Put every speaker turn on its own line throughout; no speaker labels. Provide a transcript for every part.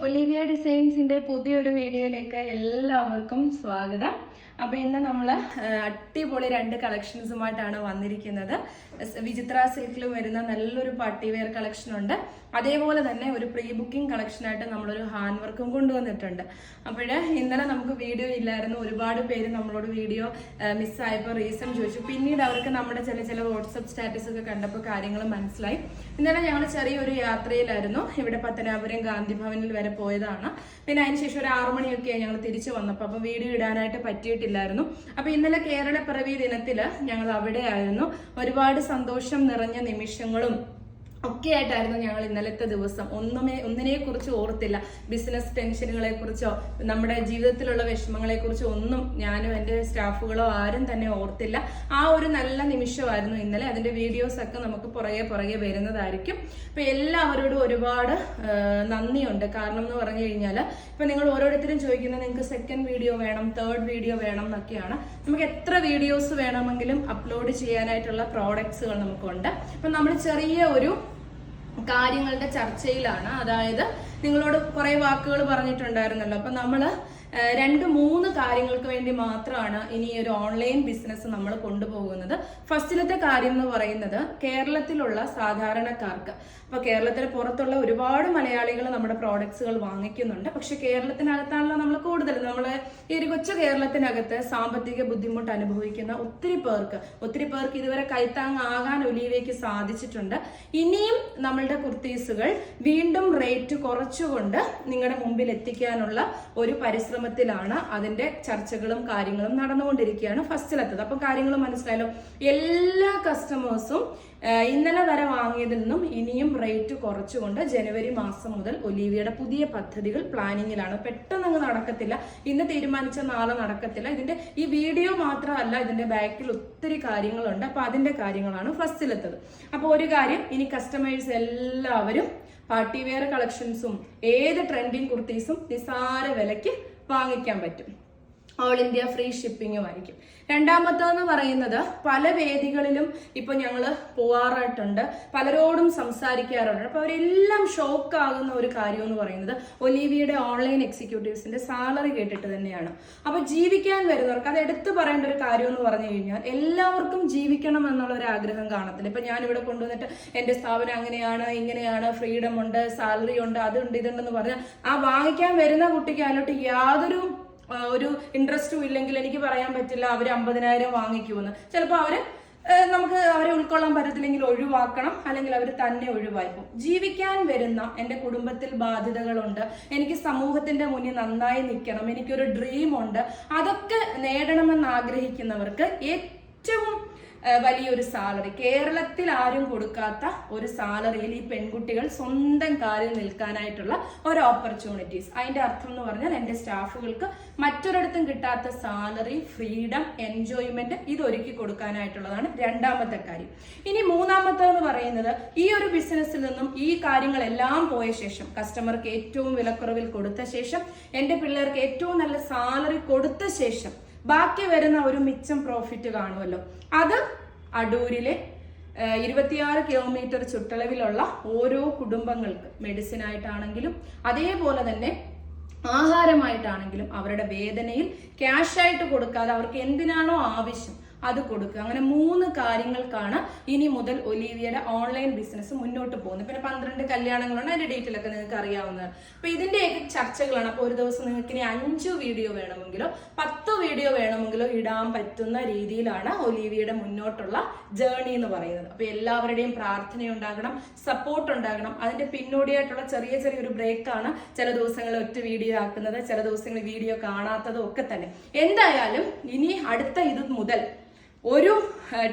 Olivia ഡിസൈൻസിന്റെ പുതിയൊരു വീഡിയോയിലേക്ക് എല്ലാവർക്കും സ്വാഗതം. അപ്പോൾ ഇന്ന് നമ്മൾ അടിപൊളി രണ്ട് കളക്ഷൻസുമായിട്ടാണ് വന്നിരിക്കുന്നത്. വിചിത്ര സിൽക്കിൽ വരുന്ന നല്ലൊരു പാർട്ടി വെയർ കളക്ഷൻ ഉണ്ട് അതേപോലെ തന്നെ ഒരു പ്രീ ബുക്കിംഗ് കളക്ഷനായിട്ട് നമ്മളൊരു ഹാൻഡ് വർക്കും കൊണ്ടുവന്നിട്ടുണ്ട്. അപ്പോൾ ഇന്നലെ നമുക്ക് വീഡിയോ ഇല്ലായിരുന്നു. ഒരുപാട് പേര് നമ്മളോട് വീഡിയോ മിസ്സായപ്പോൾ റീസൺ ചോദിച്ചു. പിന്നീട് അവർക്ക് നമ്മുടെ ചില ചില വാട്സപ്പ് സ്റ്റാറ്റസ് ഒക്കെ കണ്ടപ്പോൾ കാര്യങ്ങൾ മനസ്സിലായി. ഇന്നലെ ഞങ്ങൾ ചെറിയൊരു യാത്രയിലായിരുന്നു. ഇവിടെ പത്തനാപുരം ഗാന്ധി ഭവനിൽ വരെ പോയതാണ്. പിന്നെ അതിനുശേഷം ഒരു ആറുമണിയൊക്കെയാണ് മണിയൊക്കെ ഞങ്ങൾ തിരിച്ചു വന്നപ്പോൾ അപ്പോൾ വീഡിയോ ഇടാനായിട്ട് പറ്റിയിട്ടില്ലായിരുന്നു അപ്പൊ ഇന്നലെ കേരള പിറവി ദിനത്തിൽ ഞങ്ങൾ അവിടെ ആയിരുന്നു ഒരുപാട് സന്തോഷം നിറഞ്ഞ നിമിഷങ്ങളും ഒക്കെ ആയിട്ടായിരുന്നു ഞങ്ങൾ ഇന്നലത്തെ ദിവസം. ഒന്നുമേ ഒന്നിനെ കുറിച്ച് ഓർത്തില്ല. ബിസിനസ് ടെൻഷനുകളെ കുറിച്ചോ നമ്മുടെ ജീവിതത്തിലുള്ള വിഷമങ്ങളെ കുറിച്ചോ ഒന്നും ഞാനും എന്റെ സ്റ്റാഫുകളോ ആരും തന്നെ ഓർത്തില്ല. ആ ഒരു നല്ല നിമിഷമായിരുന്നു ഇന്നലെ. അതിന്റെ വീഡിയോസ് ഒക്കെ നമുക്ക് പുറകെ പുറകെ വരുന്നതായിരിക്കും. അപ്പൊ എല്ലാവരോടും ഒരുപാട് നന്ദിയുണ്ട്. കാരണം എന്ന് പറഞ്ഞു കഴിഞ്ഞാൽ ഇപ്പൊ നിങ്ങൾ ഓരോരുത്തരും ചോദിക്കുന്നത് നിങ്ങൾക്ക് സെക്കൻഡ് വീഡിയോ വേണം തേർഡ് വീഡിയോ വേണം എന്നൊക്കെയാണ്. നമുക്ക് എത്ര വീഡിയോസ് വേണമെങ്കിലും അപ്ലോഡ് ചെയ്യാനായിട്ടുള്ള പ്രോഡക്ട്സുകൾ നമുക്കുണ്ട്. അപ്പൊ നമ്മൾ ചെറിയ ഒരു കാര്യങ്ങളുടെ ചർച്ചയിലാണ്. അതായത് നിങ്ങളോട് കുറെ വാക്കുകൾ പറഞ്ഞിട്ടുണ്ടായിരുന്നല്ലോ. അപ്പൊ നമ്മൾ ഏഹ്, രണ്ട് മൂന്ന് കാര്യങ്ങൾക്ക് വേണ്ടി മാത്രമാണ് ഇനി ഒരു ഓൺലൈൻ ബിസിനസ് നമ്മൾ കൊണ്ടുപോകുന്നത്. ഫസ്റ്റിലത്തെ കാര്യം എന്ന് പറയുന്നത് കേരളത്തിലുള്ള സാധാരണക്കാർക്ക്. അപ്പൊ കേരളത്തിന് പുറത്തുള്ള ഒരുപാട് മലയാളികൾ നമ്മുടെ പ്രോഡക്ട്സുകൾ വാങ്ങിക്കുന്നുണ്ട്. പക്ഷെ കേരളത്തിനകത്താണല്ലോ നമ്മൾ കൂടുതൽ. നമ്മൾ ഈ ഒരു കൊച്ചു കേരളത്തിനകത്ത് സാമ്പത്തിക ബുദ്ധിമുട്ട് അനുഭവിക്കുന്ന ഒത്തിരി പേർക്ക് ഒത്തിരി പേർക്ക് ഇതുവരെ കൈത്താങ്ങാകാൻ ഒലീവയ്ക്ക് സാധിച്ചിട്ടുണ്ട്. ഇനിയും നമ്മളുടെ കുർത്തീസുകൾ വീണ്ടും റേറ്റ് കുറച്ചുകൊണ്ട് നിങ്ങളുടെ മുമ്പിൽ എത്തിക്കാനുള്ള ഒരു പരിശ്രമത്തിലാണ് അതിന്റെ ചർച്ചകളും കാര്യങ്ങളും നടന്നുകൊണ്ടിരിക്കുകയാണ്. ഫസ്റ്റിലെത്തത് അപ്പൊ കാര്യങ്ങൾ മനസ്സിലായല്ലോ. എല്ലാ കസ്റ്റമേഴ്സും ഇന്നലെ വരെ വാങ്ങിയതിൽ നിന്നും ഇനിയും റേറ്റ് കുറച്ചുകൊണ്ട് ജനുവരി മാസം മുതൽ ഒലീവിയുടെ പുതിയ പദ്ധതികൾ പ്ലാനിങ്ങിലാണ് പെട്ടെന്ന് നടക്കത്തില്ല. ഇന്ന് തീരുമാനിച്ച നാളെ നടക്കത്തില്ല. ഇതിന്റെ ഈ വീഡിയോ മാത്രമല്ല ഇതിന്റെ ബാക്കിൽ ഒത്തിരി കാര്യങ്ങളുണ്ട്. അപ്പൊ അതിന്റെ കാര്യങ്ങളാണ് ഫസ്റ്റിലെത്തത് അപ്പൊ ഒരു കാര്യം ഇനി കസ്റ്റമേഴ്സ് എല്ലാവരും പാർട്ടി വെയർ കളക്ഷൻസും ഏത് ട്രെൻഡിങ് കുർത്തീസും നിസാര വിലയ്ക്ക് വാങ്ങിക്കാൻ പറ്റും. ഓൾ ഇന്ത്യ ഫ്രീ ഷിപ്പിങ്ങും ആയിരിക്കും രണ്ടാമത്തെന്ന് പറയുന്നത് പല വേദികളിലും ഇപ്പൊ ഞങ്ങൾ പോവാറായിട്ടുണ്ട്. പലരോടും സംസാരിക്കാറുണ്ട്. അപ്പൊ അവരെല്ലാം ഷോക്ക് ആകുന്ന ഒരു കാര്യം എന്ന് പറയുന്നത് ഒലീവിയുടെ ഓൺലൈൻ എക്സിക്യൂട്ടീവ്സിന്റെ സാലറി കേട്ടിട്ട് തന്നെയാണ്. അപ്പൊ ജീവിക്കാൻ വരുന്നവർക്ക് അത് എടുത്തു പറയേണ്ട ഒരു കാര്യം എന്ന് പറഞ്ഞു കഴിഞ്ഞാൽ എല്ലാവർക്കും ജീവിക്കണം എന്നുള്ള ഒരു ആഗ്രഹം കാണത്തില്ല. ഇപ്പൊ ഞാൻ ഇവിടെ കൊണ്ടുവന്നിട്ട് എന്റെ സ്ഥാപനം അങ്ങനെയാണ് ഇങ്ങനെയാണ് ഫ്രീഡം ഉണ്ട് സാലറി ഉണ്ട് അതുണ്ട് ഇതുണ്ടെന്ന് പറഞ്ഞാൽ ആ വാങ്ങിക്കാൻ വരുന്ന കുട്ടിക്ക് അതിലോട്ട് യാതൊരു ഒരു ഇൻട്രസ്റ്റും ഇല്ലെങ്കിൽ എനിക്ക് പറയാൻ പറ്റില്ല അവർ അമ്പതിനായിരം വാങ്ങിക്കുമെന്ന്. ചിലപ്പോൾ അവർ നമുക്ക് അവരെ ഉൾക്കൊള്ളാൻ പറ്റത്തില്ലെങ്കിൽ ഒഴിവാക്കണം അല്ലെങ്കിൽ അവർ തന്നെ ഒഴിവാക്കും ജീവിക്കാൻ വരുന്ന എന്റെ കുടുംബത്തിൽ ബാധ്യതകളുണ്ട്. എനിക്ക് സമൂഹത്തിന്റെ മുന്നിൽ നന്നായി നിൽക്കണം. എനിക്കൊരു ഡ്രീം ഉണ്ട്. അതൊക്കെ നേടണമെന്ന് ആഗ്രഹിക്കുന്നവർക്ക് ഏറ്റവും വലിയൊരു സാലറി. കേരളത്തിൽ ആരും കൊടുക്കാത്ത ഒരു സാലറിയിൽ ഈ പെൺകുട്ടികൾ സ്വന്തം കാലിൽ നിൽക്കാനായിട്ടുള്ള ഒരു ഓപ്പർച്യൂണിറ്റീസ് അതിന്റെ അർത്ഥം എന്ന് പറഞ്ഞാൽ എന്റെ സ്റ്റാഫുകൾക്ക് മറ്റൊരിടത്തും കിട്ടാത്ത സാലറി ഫ്രീഡം എൻജോയ്മെന്റ് ഇത് ഒരുക്കി കൊടുക്കാനായിട്ടുള്ളതാണ് രണ്ടാമത്തെ കാര്യം. ഇനി മൂന്നാമത്തെ എന്ന് പറയുന്നത് ഈ ഒരു ബിസിനസ്സിൽ നിന്നും ഈ കാര്യങ്ങളെല്ലാം പോയ ശേഷം കസ്റ്റമർക്ക് ഏറ്റവും വിലക്കുറവിൽ കൊടുത്ത ശേഷം എന്റെ പിള്ളേർക്ക് ഏറ്റവും നല്ല സാലറി കൊടുത്ത ശേഷം ബാക്കി വരുന്ന ഒരു മിച്ചം പ്രോഫിറ്റ് കാണുമല്ലോ. അത് അടൂരിലെ ഇരുപത്തിയാറ് കിലോമീറ്റർ ചുറ്റളവിലുള്ള ഓരോ കുടുംബങ്ങൾക്ക് മെഡിസിൻ ആയിട്ടാണെങ്കിലും അതേപോലെ തന്നെ ആഹാരമായിട്ടാണെങ്കിലും അവരുടെ വേദനയിൽ ക്യാഷായിട്ട് കൊടുക്കാതെ അവർക്ക് എന്തിനാണോ ആവശ്യം അത് കൊടുക്കുക. അങ്ങനെ മൂന്ന് കാര്യങ്ങൾക്കാണ് ഇനി മുതൽ ഒലീവിയയുടെ ഓൺലൈൻ ബിസിനസ് മുന്നോട്ട് പോകുന്നത്. പിന്നെ പന്ത്രണ്ട് കല്യാണങ്ങളുണ്ട് അതിന്റെ ഡീറ്റെയിൽ ഒക്കെ നിങ്ങൾക്ക് അറിയാവുന്നതാണ് അപ്പൊ ഇതിന്റെയൊക്കെ ചർച്ചകളാണ്. അപ്പൊ ഒരു ദിവസം നിങ്ങൾക്ക് ഇനി അഞ്ചു വീഡിയോ വേണമെങ്കിലോ പത്ത് വീഡിയോ വേണമെങ്കിലോ ഇടാൻ പറ്റുന്ന രീതിയിലാണ് ഒലീവിയയുടെ മുന്നോട്ടുള്ള ജേർണി എന്ന് പറയുന്നത്. അപ്പൊ എല്ലാവരുടെയും പ്രാർത്ഥന ഉണ്ടാകണം സപ്പോർട്ട് ഉണ്ടാകണം. അതിന്റെ പിന്നോടിയായിട്ടുള്ള ചെറിയ ചെറിയൊരു ബ്രേക്കാണ് ചില ദിവസങ്ങളിൽ ഒറ്റ വീഡിയോ ആക്കുന്നത് ചില ദിവസങ്ങളിൽ വീഡിയോ കാണാത്തതും ഒക്കെ തന്നെ. എന്തായാലും ഇനി അടുത്ത ഇത് മുതൽ ഒരു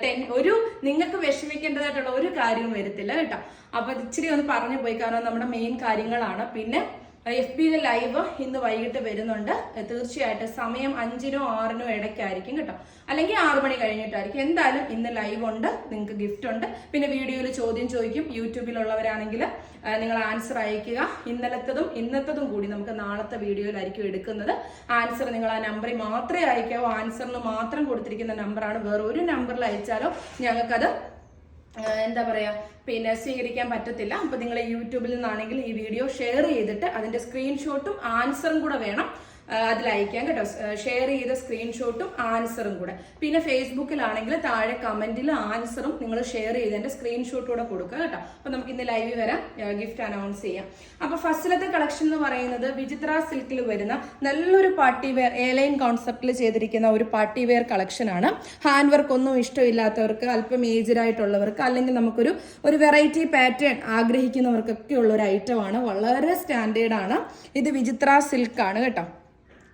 ടെൻ ഒരു നിങ്ങൾക്ക് വിഷമിക്കേണ്ടതായിട്ടുള്ള ഒരു കാര്യവും വരത്തില്ല കേട്ടോ. അപ്പൊ ഇച്ചിരി ഒന്ന് പറഞ്ഞു പോയി കാരണം നമ്മുടെ മെയിൻ കാര്യങ്ങളാണ്. പിന്നെ എഫ് ബി ലൈവ് ഇന്ന് വൈകിട്ട് വരുന്നുണ്ട്. തീർച്ചയായിട്ടും സമയം അഞ്ചിനോ ആറിനോ ഇടയ്ക്കായിരിക്കും കേട്ടോ. അല്ലെങ്കിൽ ആറു മണി കഴിഞ്ഞിട്ടായിരിക്കും. എന്തായാലും ഇന്ന് ലൈവ് ഉണ്ട്. നിങ്ങൾക്ക് ഗിഫ്റ്റ് ഉണ്ട്. പിന്നെ വീഡിയോയിൽ ചോദ്യം ചോദിക്കും. യൂട്യൂബിലുള്ളവരാണെങ്കിൽ നിങ്ങൾ ആൻസർ അയക്കുക ഇന്നലത്തതും ഇന്നത്തതും കൂടി നമുക്ക് നാളത്തെ വീഡിയോയിലായിരിക്കും എടുക്കുന്നത്. ആൻസർ നിങ്ങൾ ആ നമ്പറിൽ മാത്രമേ അയക്കാവൂ. ആൻസറിന് മാത്രം കൊടുത്തിരിക്കുന്ന നമ്പറാണ് വേറെ ഒരു നമ്പറിൽ അയച്ചാലോ ഞങ്ങൾക്കത് എന്താ പറയാ പിന്നെ സ്വീകരിക്കാൻ പറ്റത്തില്ല. അപ്പൊ നിങ്ങൾ യൂട്യൂബിൽ നിന്നാണെങ്കിൽ ഈ വീഡിയോ ഷെയർ ചെയ്തിട്ട് അതിന്റെ സ്ക്രീൻഷോട്ടും ആൻസറും കൂടെ വേണം. അതിൽ അയക്കാൻ കേട്ടോ. ഷെയർ ചെയ്ത സ്ക്രീൻഷോട്ടും ആൻസറും കൂടെ. പിന്നെ ഫേസ്ബുക്കിലാണെങ്കിൽ താഴെ കമന്റിൽ ആൻസറും നിങ്ങൾ ഷെയർ ചെയ്തതിന്റെ സ്ക്രീൻഷോട്ട് കൂടെ കൊടുക്കുക കേട്ടോ. അപ്പൊ നമുക്ക് ഇന്ന് ലൈവ് വരാം. ഗിഫ്റ്റ് അനൗൺസ് ചെയ്യാം. അപ്പൊ ഫസ്റ്റിലത്തെ കളക്ഷൻ എന്ന് പറയുന്നത് വിചിത്ര സിൽക്കിൽ വരുന്ന നല്ലൊരു പാർട്ടി വെയർ എയർലൈൻ കോൺസെപ്റ്റിൽ ചെയ്തിരിക്കുന്ന ഒരു പാർട്ടി വെയർ കളക്ഷൻ ആണ്. ഹാൻഡ് വർക്ക് ഒന്നും ഇഷ്ടമില്ലാത്തവർക്ക് അല്പം ഏജ്ഡ് ആയിട്ടുള്ളവർക്ക് അല്ലെങ്കിൽ നമുക്കൊരു ഒരു വെറൈറ്റി പാറ്റേൺ ആഗ്രഹിക്കുന്നവർക്കൊക്കെ ഉള്ള ഒരു ഐറ്റം ആണ്. വളരെ സ്റ്റാൻഡേർഡ് ആണ്. ഇത് വിചിത്ര സിൽക്കാണ് കേട്ടോ.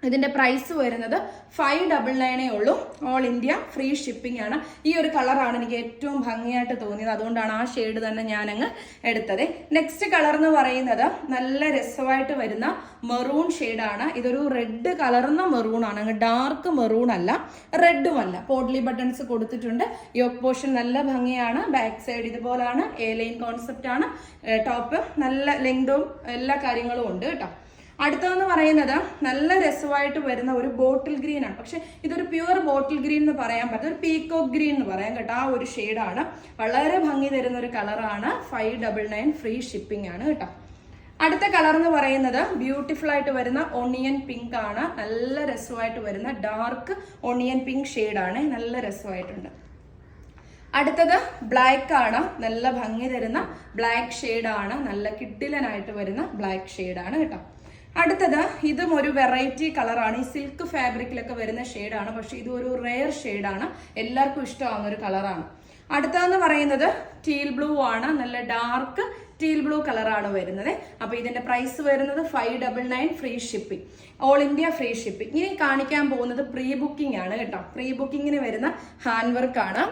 ഇതിന്റെ പ്രൈസ് വരുന്നത് ഫൈവ് ഡബിൾ നയനേ ഉള്ളൂ. ഓൾ ഇന്ത്യ ഫ്രീ ഷിപ്പിംഗ് ആണ്. ഈ ഒരു കളറാണ് എനിക്ക് ഏറ്റവും ഭംഗിയായിട്ട് തോന്നിയത്. അതുകൊണ്ടാണ് ആ ഷെയ്ഡ് തന്നെ ഞാൻ അങ്ങ് എടുത്തത്. നെക്സ്റ്റ് കളർ എന്ന് പറയുന്നത് നല്ല രസമായിട്ട് വരുന്ന മെറൂൺ ഷെയ്ഡാണ് ഇതൊരു റെഡ് കലർന്ന മെറൂൺ ആണ്. അങ്ങ് ഡാർക്ക് മെറൂൺ അല്ല റെഡും അല്ല. പോഡ്ലി ബട്ടൺസ് കൊടുത്തിട്ടുണ്ട്. യോക്ക് പോർഷൻ നല്ല ഭംഗിയാണ്. ബാക്ക് സൈഡ് ഇതുപോലാണ്. എ ലൈൻ കോൺസെപ്റ്റ് ആണ്. ടോപ്പ് നല്ല ലെങ്തും എല്ലാ കാര്യങ്ങളും ഉണ്ട് കേട്ടോ. അടുത്തതെന്ന് പറയുന്നത് നല്ല രസമായിട്ട് വരുന്ന ഒരു ബോട്ടിൽ ഗ്രീൻ ആണ്. പക്ഷെ ഇതൊരു പ്യുവർ ബോട്ടിൽ ഗ്രീൻ എന്ന് പറയാൻ പറ്റും ഒരു പീക്കോക്ക് ഗ്രീൻ എന്ന് പറയാം കേട്ടോ. ആ ഒരു ഷെയ്ഡാണ് വളരെ ഭംഗി തരുന്ന ഒരു കളറാണ് five double nine free shipping ആണ് കേട്ടോ. അടുത്ത കളർ എന്ന് പറയുന്നത് ബ്യൂട്ടിഫുൾ ആയിട്ട് വരുന്ന ഒണിയൻ പിങ്ക് ആണ്. നല്ല രസമായിട്ട് വരുന്ന ഡാർക്ക് ഒണിയൻ പിങ്ക് ഷെയ്ഡാണ് നല്ല രസമായിട്ടുണ്ട്. അടുത്തത് ബ്ലാക്ക് ആണ്. നല്ല ഭംഗി തരുന്ന ബ്ലാക്ക് ഷെയ്ഡ് ആണ്. നല്ല കിട്ടിലനായിട്ട് വരുന്ന ബ്ലാക്ക് ഷെയ്ഡ് ആണ് കേട്ടോ. അടുത്തത് ഇതും ഒരു വെറൈറ്റി കളറാണ് ഈ സിൽക്ക് ഫാബ്രിക്കിലൊക്കെ വരുന്ന ഷെയ്ഡാണ് പക്ഷെ ഇത് ഒരു റെയർ ഷെയ്ഡാണ് എല്ലാവർക്കും ഇഷ്ടമാവുന്ന ഒരു കളറാണ് അടുത്തതെന്ന് പറയുന്നത് ടീൽ ബ്ലൂ ആണ്. നല്ല ഡാർക്ക് ടീൽ ബ്ലൂ കളറാണ് വരുന്നത്. അപ്പോൾ ഇതിന്റെ പ്രൈസ് വരുന്നത് five double nine free shipping all India free shipping ഇനി കാണിക്കാൻ പോകുന്നത് പ്രീ ബുക്കിംഗ് ആണ് കേട്ടോ. പ്രീ ബുക്കിങ്ങിന് വരുന്ന ഹാൻഡ് വർക്ക് ആണ്.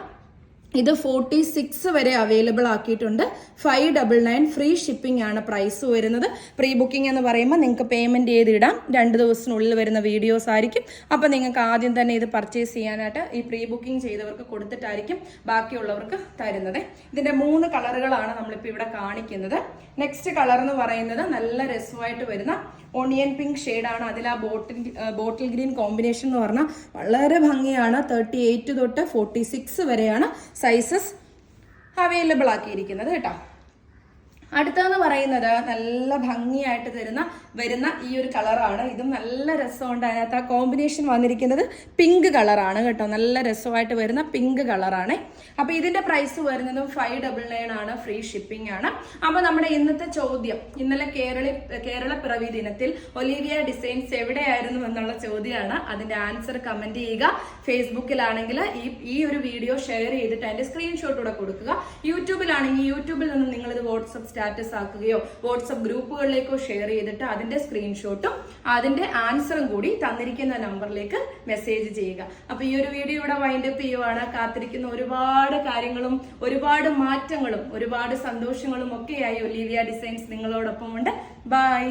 ഇത് ഫോർട്ടി സിക്സ് വരെ അവൈലബിൾ ആക്കിയിട്ടുണ്ട്. Five double nine free shipping ആണ് പ്രൈസ് വരുന്നത്. പ്രീ ബുക്കിംഗ് എന്ന് പറയുമ്പോൾ നിങ്ങൾക്ക് പേയ്മെന്റ് ചെയ്തിടാം. രണ്ട് ദിവസത്തിനുള്ളിൽ വരുന്ന വീഡിയോസ് ആയിരിക്കും. അപ്പോൾ നിങ്ങൾക്ക് ആദ്യം തന്നെ ഇത് പർച്ചേസ് ചെയ്യാനായിട്ട് ഈ പ്രീ ബുക്കിംഗ് ചെയ്തവർക്ക് കൊടുത്തിട്ടായിരിക്കും ബാക്കിയുള്ളവർക്ക് തരുന്നത്. ഇതിന്റെ മൂന്ന് കളറുകളാണ് നമ്മളിപ്പോൾ ഇവിടെ കാണിക്കുന്നത്. നെക്സ്റ്റ് കളർ എന്ന് പറയുന്നത് നല്ല രസമായിട്ട് വരുന്ന ഓണിയൻ പിങ്ക് ഷെയ്ഡാണ് അതിൽ ആ ബോട്ടിൽ ബോട്ടിൽ ഗ്രീൻ കോമ്പിനേഷൻ എന്ന് പറഞ്ഞാൽ വളരെ ഭംഗിയാണ്. തേർട്ടി തൊട്ട് ഫോർട്ടി വരെയാണ്. സൈസസ് അവൈലബിൾ ആക്കിയിരിക്കുന്നത് കേട്ടോ. അടുത്തതെന്ന് പറയുന്നത് നല്ല ഭംഗിയായിട്ട് തരുന്ന വരുന്ന ഈ ഒരു കളറാണ്. ഇതും നല്ല രസമുണ്ട്. അതിനകത്ത് ആ കോമ്പിനേഷൻ വന്നിരിക്കുന്നത് പിങ്ക് കളറാണ് കേട്ടോ. നല്ല രസമായിട്ട് വരുന്ന പിങ്ക് കളറാണ് അപ്പോൾ ഇതിന്റെ പ്രൈസ് വരുന്നതും ഫൈവ് ഡബിൾ നയൻ ആണ് ഫ്രീ ഷിപ്പിംഗ് ആണ്. അപ്പോൾ നമ്മുടെ ഇന്നത്തെ ചോദ്യം ഇന്നലെ കേരള കേരള പിറവി ദിനത്തിൽ ഒലീവിയ ഡിസൈൻസ് എവിടെയായിരുന്നു എന്നുള്ള ചോദ്യമാണ്. അതിന്റെ ആൻസർ കമന്റ് ചെയ്യുക. ഫേസ്ബുക്കിലാണെങ്കിൽ ഈ ഈ ഒരു വീഡിയോ ഷെയർ ചെയ്തിട്ട് അതിന്റെ സ്ക്രീൻഷോട്ടൂടെ കൊടുക്കുക. യൂട്യൂബിലാണെങ്കിൽ യൂട്യൂബിൽ നിന്ന് നിങ്ങളിത് വാട്സപ്പ് സ്റ്റാറ്റസ് ആക്കുകയോ വാട്സപ്പ് ഗ്രൂപ്പുകളിലേക്കോ ഷെയർ ചെയ്തിട്ട് അതിന്റെ സ്ക്രീൻഷോട്ടും അതിന്റെ ആൻസറും കൂടി തന്നിരിക്കുന്ന നമ്പറിലേക്ക് മെസ്സേജ് ചെയ്യുക. അപ്പൊ ഈ ഒരു വീഡിയോ ഇവിടെ വൈൻഡ് അപ്പ് ചെയ്യുവാണ്. കാത്തിരിക്കുന്ന ഒരുപാട് കാര്യങ്ങളും ഒരുപാട് മാറ്റങ്ങളും ഒരുപാട് സന്തോഷങ്ങളും ഒക്കെയായി ഒലീവിയ ഡിസൈൻസ് നിങ്ങളോടൊപ്പം ഉണ്ട് ബൈ